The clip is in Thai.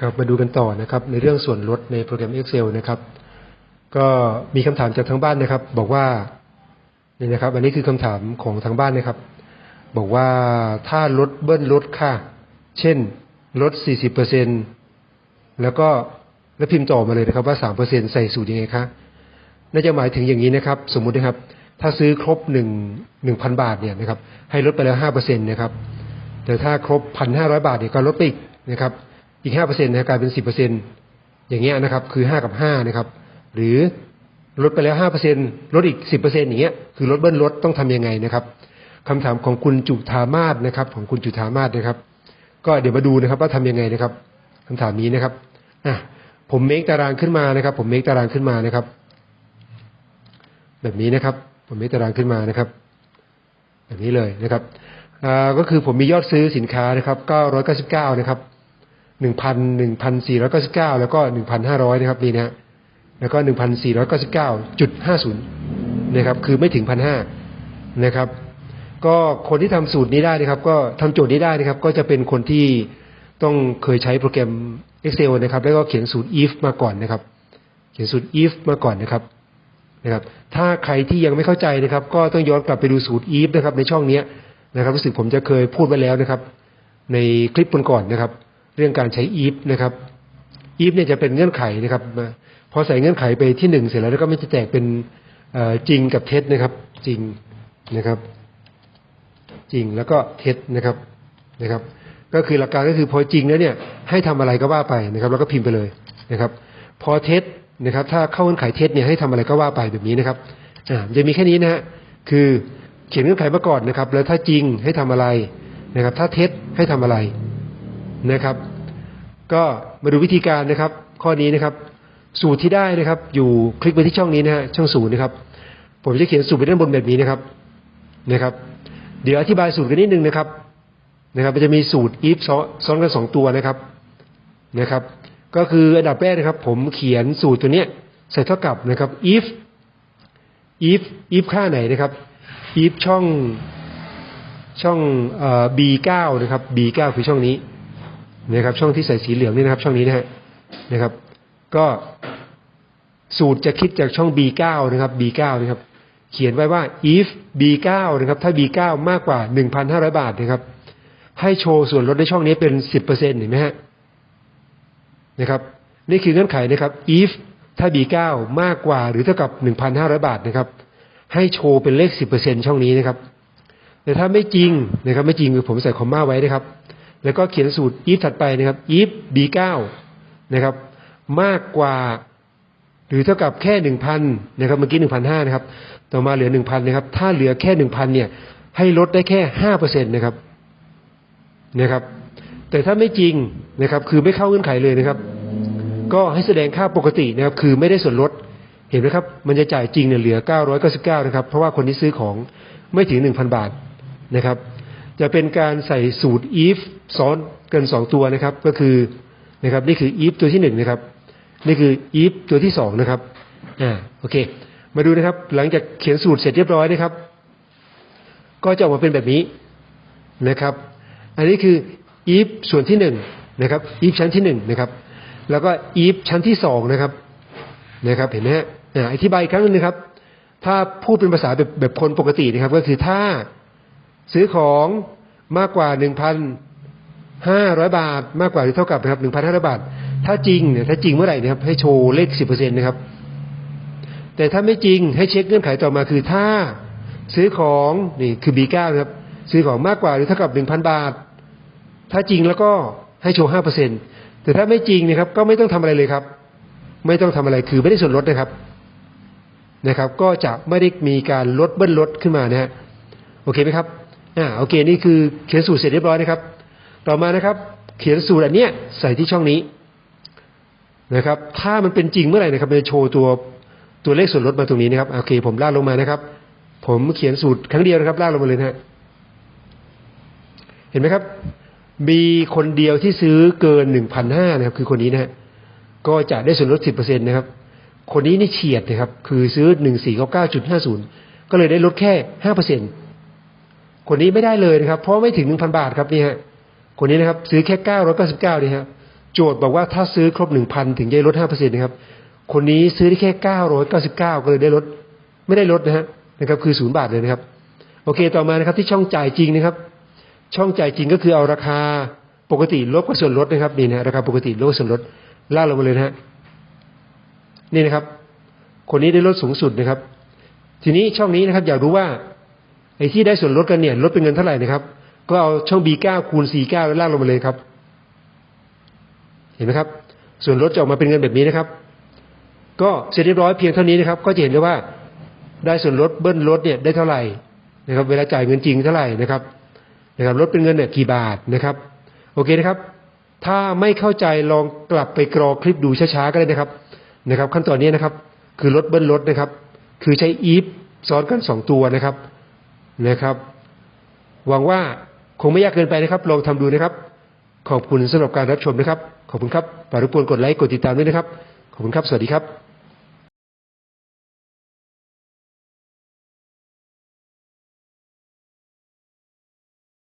ครับมาดูกันต่อนะครับ ในเรื่องส่วนลดในโปรแกรม Excel นะครับ ก็มีคำถามจากทางบ้านนะครับ บอกว่านี่นะครับ อันนี้คือคำถามของทางบ้านนะครับ บอกว่าถ้าลดเบิ้ลลดค่ะ เช่นลด40%แล้วก็แล้วพิมพ์ต่อมาเลยนะครับ ว่า3%ใส่สูตรยังไงคะน่าจะหมายถึงอย่างนี้นะครับ สมมุตินะครับ ถ้าซื้อครบ1 1,000บาทเนี่ยนะครับ ให้ลดไปแล้ว5%นะครับ แต่ถ้าครบ1,500บาทเนี่ยก็ลดไปอีกนะครับ อีก5%นะกลายเป็น10%อร์เซ็นอย่างเงี้ยนะครับ คือ5กับ5นะครับ หรือลดไปแล้ว5%ลดอีก10%อร์เซ็นอย่างเงี้ยคือลดเบิ้ลลดต้องทำยังไงนะครับคำถามของคุณจุธามาศนะครับ ของคุณจุธามาศนะครับ ก็เดี๋ยวมาดูนะครับ ว่าทำยังไงนะครับคำถามนี้นะครับอะผมเมคตารางขึ้นมานะครับ ผมเมคตารางขึ้นมานะครับ แบบนี้นะครับ ผมเมคตารางขึ้นมานะครับ แบบนี้เลยนะครับอ่าก็คือผมมียอดซื้อสินค้านะครับ999นะครับ หนึ่งพันหนึ่งพันสี่ร้อยเก้าสิบเก้าแล้วก็หนึ่งพันห้าร้อยนะครับนี่นะฮะแล้วก็หนึ่งพันสี่ร้อยเก้าสิบเก้าจุดห้าศูนย์นะครับ คือไม่ถึงพันห้านะครับ ก็คนที่ทำสูตรนี้ได้นะครับ ก็ทำโจทย์นี้ได้นะครับ ก็จะเป็นคนที่ต้องเคยใช้โปรแกรม Excel นะครับ แล้วก็เขียนสูตร if มาก่อนนะครับ เขียนสูตร if มาก่อนนะครับนะครับ ถ้าใครที่ยังไม่เข้าใจนะครับ ก็ต้องย้อนกลับไปดูสูตร if นะครับ ในช่องนี้นะครับรู้สึกผมจะเคยพูดไว้แล้วนะครับ ในคลิปก่อนๆนะครับ เรื่องการใช้ if นะครับ if เนี่ยจะเป็นเงื่อนไขนะครับพอใส่เงื่อนไขไปที่หนึ่งเสร็จแล้วแล้วก็มันจะแตกเป็นจริงกับเท็จนะครับ จริงนะครับ จริงแล้วก็เท็จนะครับนะครับ ก็คือหลักการก็คือพอจริงแล้วเนี่ย ให้ทำอะไรก็ว่าไปนะครับ แล้วก็พิมพ์ไปเลยนะครับ พอเท็จนะครับ ถ้าเข้าเงื่อนไขเท็จเนี่ยให้ทำอะไรก็ว่าไปแบบนี้นะครับอ่าจะมีแค่นี้นะฮะคือเขียนเงื่อนไขมาก่อนนะครับ แล้วถ้าจริงให้ทำอะไรนะครับ ถ้าเท็จให้ทำอะไร นะครับ ก็มาดูวิธีการนะครับ ข้อนี้นะครับ สูตรที่ได้นะครับ อยู่คลิกไปที่ช่องนี้นะฮะช่องสูตรนะครับ ผมจะเขียนสูตรไปด้านบนแบบนี้นะครับนะครับ เดี๋ยวอธิบายสูตรกันนิดนึงนะครับนะครับ มันจะมีสูตร if ซ้อนกันสองตัวนะครับนะครับ ก็คืออันดับแรกนะครับ ผมเขียนสูตรตัวเนี้ยใส่เท่ากับนะครับ if if if ค่าไหนนะครับ if ช่องช่องเอ่อ b9 นะครับ b9 คือช่องนี้ นะครับ ช่องที่ใส่สีเหลืองนี่นะครับ ช่องนี้นะฮะนะครับ ก็สูตรจะคิดจากช่อง b9 นะครับ b9 นะครับ เขียนไว้ว่า if b9 นะครับ ถ้า b9 มากกว่า 1,500 บาทนะครับ ให้โชว์ส่วนลดในช่องนี้เป็น 10%เห็นไหมฮะนะครับ นี่คือเงื่อนไขนะครับ if ถ้า b9 มากกว่าหรือเท่ากับ 1,500 บาทนะครับ ให้โชว์เป็นเลข 10%ช่องนี้นะครับ แต่ถ้าไม่จริงนะครับ ไม่จริงคือผมใส่คอมมาไว้นะครับ แล้วก็เขียนสูตร if ถัดไปนะครับ if b9 นะครับ มากกว่า หรือเท่ากับแค่หนึ่งพันนะครับเมื่อกี้หนึ่งพันห้านะครับ ต่อมาเหลือหนึ่งพันนะครับ ถ้าเหลือแค่หนึ่งพันเนี่ย ให้ลดได้แค่ห้าเปอร์เซ็นตนะครับนะครับ แต่ถ้าไม่จริงนะครับ คือไม่เข้าเงื่อนไขเลยนะครับ ก็ให้แสดงค่าปกตินะครับ คือไม่ได้ส่วนลดเห็นไหมครับ มันจะจ่ายจริงเนี่ยเหลือเก้าร้อยเก้าสิบเก้านะครับ เพราะว่าคนที่ซื้อของไม่ถึงหนึ่งพันบาทนะครับ จะเป็นการใส่สูตร if ซ้อนกันสองตัวนะครับ ก็คือนะครับนี่คือ if ตัวที่หนึ่งนะครับ นี่คือ if ตัวที่สองนะครับอ่าโอเค มาดูนะครับ หลังจากเขียนสูตรเสร็จเรียบร้อยนะครับ ก็จะออกมาเป็นแบบนี้นะครับ อันนี้คือ if ส่วนที่หนึ่งนะครับ if ชั้นที่หนึ่งนะครับ แล้วก็ if ชั้นที่สองนะครับนะครับ เห็นไหมฮะอธิบายอีกครั้งนึงนะครับ ถ้าพูดเป็นภาษาแบบแบบคนปกตินะครับ ก็คือถ้า ซื้อของมากกว่าหนึ่งพันห้าร้อยบาทมากกว่าหรือเท่ากับนะครับหนึ่งพันห้าร้อยบาท ถ้าจริงเนี่ยถ้าจริงเมื่อไหร่นะครับ ให้โชว์เลขสิบเปอร์เซ็นต์นะครับ แต่ถ้าไม่จริงให้เช็คเงื่อนไขต่อมาคือถ้าซื้อของนี่คือ B9 นะครับ ซื้อของมากกว่าหรือเท่ากับหนึ่งพันบาท ถ้าจริงแล้วก็ให้โชว์ห้าเปอร์เซ็นต์แต่ถ้าไม่จริงนะครับ ก็ไม่ต้องทำอะไรเลยครับ ไม่ต้องทำอะไรคือไม่ได้ส่วนลดนะครับนะครับ ก็จะไม่ได้มีการลดเบิ้ลลดขึ้นมานะฮะโอเคไหมครับ อ่าโอเค นี่คือเขียนสูตรเสร็จเรียบร้อยนะครับ ต่อมานะครับ เขียนสูตรอันเนี้ยใส่ที่ช่องนี้นะครับ ถ้ามันเป็นจริงเมื่อไหร่นะครับจะโชว์ตัวตัวเลขส่วนลดมาตรงนี้นะครับโอเค ผมลากลงมานะครับ ผมเขียนสูตรครั้งเดียวนะครับลากลงมาเลยนะฮะเห็นไหมครับมีคนเดียวที่ซื้อเกินหนึ่งพันห้านะครับ คือคนนี้นะฮะก็จะได้ส่วนลดสิบเปอร์เซ็นต์นะครับ คนนี้นี่เฉียดนะครับ คือซื้อหนึ่งสี่เก้าเก้าจุดห้าศูนย์ก็เลยได้ลดแค่ห้าเปอร์เซ็นต์ คนนี้ไม่ได้เลยนะครับ เพราะไม่ถึงหนึ่งพันบาทครับนี่ฮะคนนี้นะครับ ซื้อแค่เก้าร้อยเก้าสิบเก้านี่ฮะโจทย์บอกว่าถ้าซื้อครบหนึ่งพันถึงจะได้ลดห้าเปอร์เซ็นต์นะครับ คนนี้ซื้อได้แค่เก้าร้อยเก้าสิบเก้าก็เลยได้ลด ไม่ได้ลดนะฮะนะครับ คือศูนย์บาทเลยนะครับ โอเคต่อมานะครับที่ช่องจ่ายจริงนะครับ ช่องจ่ายจริงก็คือเอาราคาปกติลบกับส่วนลดนะครับนี่นะราคาปกติลบกับส่วนลดล่าลงมาเลยนะฮะนี่นะครับ คนนี้ได้ลดสูงสุดนะครับ ทีนี้ช่องนี้นะครับ อยากรู้ว่า ไอ้ที่ได้ส่วนลดกันเนี่ยลดเป็นเงินเท่าไหร่นะครับ ก็เอาช่อง B9 คูณ C9 แล้วลากลงมาเลยครับ เห็นไหมครับ ส่วนลดจะออกมาเป็นเงินแบบนี้นะครับ ก็เสร็จเรียบร้อยเพียงเท่านี้นะครับ ก็จะเห็นได้ว่าได้ส่วนลดเบิ้ลลดเนี่ยได้เท่าไหร่นะครับ เวลาจ่ายเงินจริงเท่าไหร่นะครับ นะครับลดเป็นเงินเนี่ยกี่บาทนะครับ โอเคนะครับ ถ้าไม่เข้าใจลองกลับไปกรอคลิปดูช้าๆก็ได้นะครับ นะครับ ขั้นตอนนี้นะครับ คือลดเบิ้ลลดนะครับ คือใช้ if ซ้อนกันสองตัวนะครับ นะครับ หวังว่าคงไม่ยากเกินไปนะครับ ลองทำดูนะครับ ขอบคุณสำหรับการรับชมนะครับ ขอบคุณครับฝากรบกวนกดไลค์กดติดตามด้วยนะครับ ขอบคุณครับ สวัสดีครับ